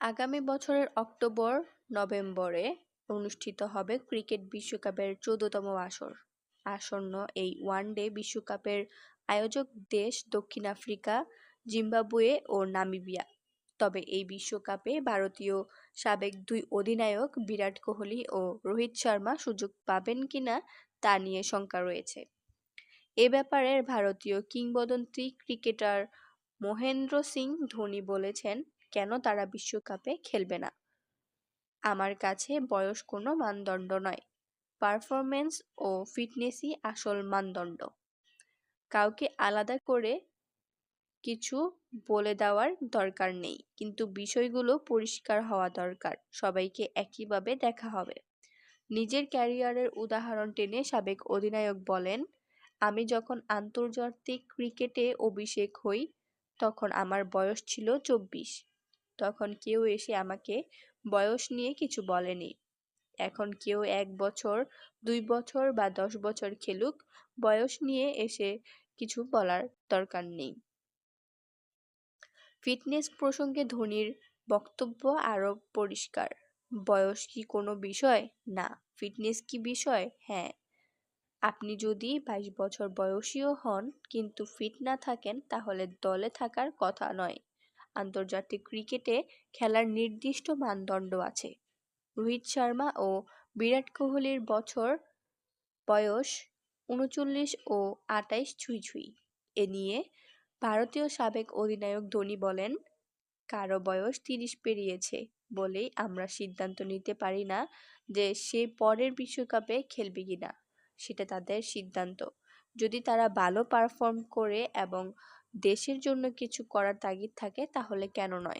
আগামী বছরের অক্টোবর-নভেম্বরে অনুষ্ঠিত হবে ক্রিকেট বিশ্বকাপের চৌদ্দতম আসর। আসন্ন এই ওয়ানডে বিশ্বকাপের আয়োজক দেশ দক্ষিণ আফ্রিকা, জিম্বাবুয়ে ও নামিবিয়া। তবে এই বিশ্বকাপে ভারতীয় সাবেক দুই অধিনায়ক বিরাট কোহলি ও রোহিত শর্মা সুযোগ পাবেন কিনা তা নিয়ে শঙ্কা রয়েছে। এ ব্যাপারে ভারতীয় কিংবদন্তি ক্রিকেটার মহেন্দ্র সিং ধোনি বলেছেন, কেন তারা বিশ্বকাপে খেলবে না? আমার কাছে বয়স কোনো মানদণ্ড নয়। পারফরমেন্স ও ফিটনেসই আসল মানদণ্ড। কাউকে আলাদা করে কিছু বলে দেওয়ার দরকার নেই। কিন্তু বিষয়গুলো পরিষ্কার হওয়া দরকার। সবাইকে একইভাবে দেখা হবে। নিজের ক্যারিয়ারের উদাহরণ টেনে সাবেক অধিনায়ক বলেন, আমি যখন আন্তর্জাতিক ক্রিকেটে অভিষেক হই, তখন আমার বয়স ছিল চব্বিশ। তখন কেউ এসে আমাকে বয়স নিয়ে কিছু বলেনি। এখন কেউ এক বছর, দুই বছর বা দশ বছর খেলুক, বয়স নিয়ে এসে কিছু বলার দরকার নেই। ফিটনেস প্রসঙ্গে ধোনির বক্তব্য আরও পরিষ্কার, বয়স কি কোনো বিষয়? না। ফিটনেস কি বিষয়? হ্যাঁ। আপনি যদি বাইশ বছর বয়সীও হন কিন্তু ফিট না থাকেন তাহলে দলে থাকার কথা নয়। আন্তর্জাতিক ক্রিকেটে খেলার নির্দিষ্ট মানদণ্ড আছে। রোহিত শর্মা ও বিরাট কোহলির বছর বয়স উনচল্লিশ ও আটাইশ ছুঁই ছুঁই। এ নিয়ে ভারতীয় সাবেক অধিনায়ক ধোনি বলেন, কারও বয়স তিরিশ পেরিয়েছে বলেই আমরা সিদ্ধান্ত নিতে পারি না যে সে পরের বিশ্বকাপে খেলবে কিনা। সেটা তাদের সিদ্ধান্ত। যদি তারা ভালো পারফর্ম করে এবং দেশের জন্য কিছু করার তাগিদ থাকে তাহলে কেন নয়?